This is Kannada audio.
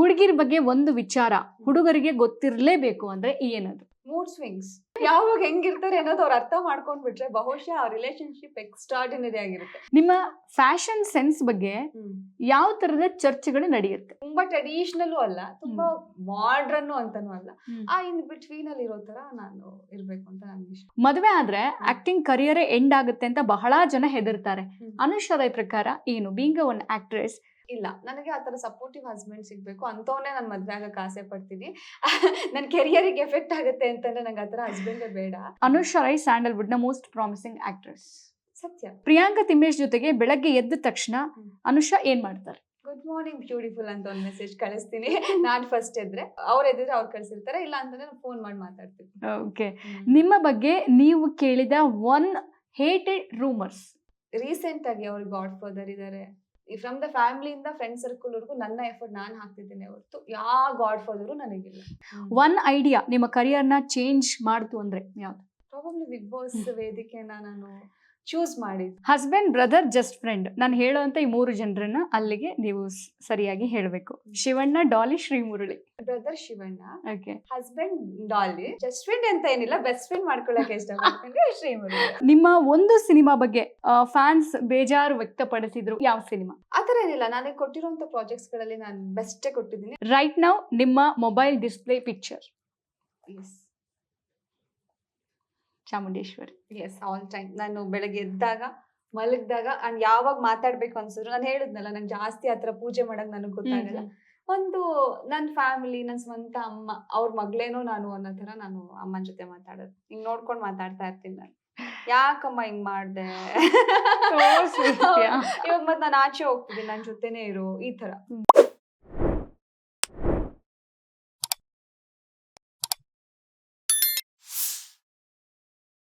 ಹುಡುಗಿರ ಬಗ್ಗೆ ಒಂದು ವಿಚಾರ ಹುಡುಗರಿಗೆ ಗೊತ್ತಿರಲೇಬೇಕು ಅಂದ್ರೆ ಏನದು? ಮೂಡ್ ಸ್ವಿಂಗ್ಸ್ ಯಾವಾಗ ಹೆಂಗಿರ್ತಾರೆ ಅನ್ನೋದು ಅವ್ರು ಅರ್ಥ ಮಾಡ್ಕೊಂಡ್ಬಿಟ್ರೆ ಬಹುಶಃ ಆ ರಿಲೇಶನ್ಶಿಪ್ ಎಕ್ಸ್ಟ್ರಾರ್ಡಿನರಿ ಆಗಿರುತ್ತೆ. ನಿಮ್ಮ ಫ್ಯಾಷನ್ ಸೆನ್ಸ್ ಬಗ್ಗೆ ಯಾವ ತರದ ಚರ್ಚೆಗಳು ನಡೆಯುತ್ತೆ? ತುಂಬಾ ಟ್ರೆಡಿಷನಲ್ ಅಲ್ಲ ತುಂಬಾ ಮಾಡ್ರನ್ ಅಂತಾನೂ ಅಲ್ಲ. ಆ ಇನ್ ಬಿಟ್ವೀನ್ ಅಲ್ಲಿ ಇರೋ ತರ ನಾನು ಇರ್ಬೇಕು ಅಂತ ನನ್ಗೆ ಇಷ್ಟ. ಮದುವೆ ಆದ್ರೆ ಆಕ್ಟಿಂಗ್ ಕರಿಯರೇ ಎಂಡ್ ಆಗುತ್ತೆ ಅಂತ ಬಹಳ ಜನ ಹೆದರ್ತಾರೆ. ಅನುಷ್ ಪ್ರಕಾರ ಏನು? ಬೀಂಗ್ ಒನ್ ಆಕ್ಟ್ರೆಸ್ ಇಲ್ಲ. ನನಗೆ ಆತರ ಸಪೋರ್ಟಿವ್ ಹಸ್ಬೆಂಡ್ ಸಿಗಬೇಕು. ಅಂತವನ್ನೇ ನಾನು ಮದುವೆ ಆಗಕ್ಕೆ ಆಸೆ ಪಡ್ತೀನಿ. ನನ್ನ ಕೆರಿಯರಿಗೆ ಎಫೆಕ್ಟ್ ಆಗುತ್ತೆ ಅಂತಂದ್ರೆ ನಂಗೆ ಆತರ ಹಸ್ಬೆಂಡೇ ಬೇಡ. ಅನುಷ್ ರೈ ಸ್ಯಾಂಡಲ್ವುಡ್ನ ಮೋಸ್ಟ್ ಪ್ರಾಮಿಸಿಂಗ್ ಆಕ್ಟ್ರೆಸ್ ಸತ್ಯ. ಪ್ರಿಯಾಂಕಾ ತಿಮ್ಮೇಶ್ ಜೊತೆಗೆ ಬೆಳಗ್ಗೆ ಎದ್ದ ತಕ್ಷಣ. ಅನುಷಾ ಏನ್ ಮಾಡ್ತಾರೆ? ಗುಡ್ ಮಾರ್ನಿಂಗ್ ಬ್ಯೂಟಿಫುಲ್ ಅಂತ ಒಂದು ಮೆಸೇಜ್ ಕಳಿಸ್ತೀನಿ. ನಾನು ಫಸ್ಟ್ ಎದ್ರೆ. ಅವ್ರು ಎದ್ರೆ ಅವ್ರು ಕಳಿಸಿರ್ತಾರೆ. ಇಲ್ಲ ಅಂತಂದ್ರೆ ನಾನು ಫೋನ್ ಮಾಡಿ ಮಾತಾಡ್ತೀನಿ. ಓಕೆ ನಿಮ್ಮ ಬಗ್ಗೆ ನೀವು ಕೇಳಿದ ಒನ್ ಹೇಟೆಡ್ ರೂಮರ್ಸ್ ರೀಸೆಂಟ್ ಆಗಿ ಅವ್ರು ಗಾಡ್ ಫಾದರ್ ಇದಾರೆ. ಫ್ರಮ್ ದ ಫ್ಯಾಮಿಲಿಯಿಂದ ಫ್ರೆಂಡ್ ಸರ್ಕಲ್ ವರ್ಗು ನನ್ನ ಎಫರ್ಟ್ ನಾನು ಹಾಕ್ತಿದ್ದೇನೆ ಹೊರತು ಯಾವ ಗಾಡ್ ಫಾದರು ನನಗಿಲ್ಲ ಒನ್ ಐಡಿಯಾ ನಿಮ್ಮ ಕರಿಯರ್ನ ಚೇಂಜ್ ಮಾಡ್ತು ಅಂದ್ರೆ ಯಾವ್ದು? ಪ್ರಾಬಬ್ಲಿ ಬಿಗ್ ಬಾಸ್ ವೇದಿಕೆನ ನಾನು ಚೂಸ್ ಮಾಡಿ. ಹಸ್ಬೆಂಡ್ ಬ್ರದರ್ ಜಸ್ಟ್ ಫ್ರೆಂಡ್ ನಾನು ಹೇಳುವಂತ ಈ ಮೂರು ಜನರನ್ನ ಅಲ್ಲಿಗೆ ನೀವು ಸರಿಯಾಗಿ ಹೇಳಬೇಕು. Shivanna Daali Srimurali. Brother Shivanna. Okay husband Daali just friend ಅಂತ ಏನಿಲ್ಲ ಬೆಸ್ಟ್ ಫ್ರೆಂಡ್ ಮಾಡ್ಕೊಳ್ಳೋಕೆ ಇಷ್ಟಪಡ್ತೀನಿ ಶ್ರೀಮುರುಳಿ. ನಿಮ್ಮ ಒಂದು ಸಿನಿಮಾ ಬಗ್ಗೆ ಫ್ಯಾನ್ಸ್ ಬೇಜಾರು ವ್ಯಕ್ತಪಡಿಸಿದ್ರು ಯಾವ ಸಿನಿಮಾ? ಆತರ ಏನಿಲ್ಲ ನನಗೆ ಕೊಟ್ಟಿರುವಂತ ಪ್ರಾಜೆಕ್ಟ್ಸ್ಗಳಲ್ಲಿ ನಾನು ಬೆಸ್ಟೇ ಕೊಟ್ಟಿದ್ದೀನಿ. ರೈಟ್ ನೌ ನಿಮ್ಮ mobile display picture yes Chamundeshwari. Yes all time ನಾನು ಬೆಳಗ್ಗೆ ಎದ್ದಾಗ ಮಲಗಿದಾಗ ಅಂಡ್ ಯಾವಾಗ ಮಾತಾಡ್ಬೇಕು ಅನ್ಸಿದ್ರು ನಾನು ಹೇಳಿದ್ನಲ್ಲ ನಂಗೆ ಜಾಸ್ತಿ ಆತರ ಪೂಜೆ ಮಾಡಕ್ ನನಗೆ ಗೊತ್ತಾಗಲ್ಲ. ಒಂದು ನನ್ನ ಫ್ಯಾಮಿಲಿ ನನ್ನ ಸ್ವಂತ ಅಮ್ಮ ಅವ್ರ ಮಗಳೇನೋ ನಾನು ಅನ್ನೋ ತರ ನಾನು ಅಮ್ಮನ ಜೊತೆ ಮಾತಾಡೋದು. ಹಿಂಗ್ ನೋಡ್ಕೊಂಡು ಮಾತಾಡ್ತಾ ಇರ್ತೀನಿ ನಾನು. ಯಾಕಮ್ಮ ಹಿಂಗ್ ಮಾಡ್ದೆ. ಇವಾಗ ಮತ್ತೆ ನಾನು ಆಚೆ ಹೋಗ್ತಿದ್ದೀನಿ ನನ್ನ ಜೊತೆನೇ ಇರು ಈ ತರ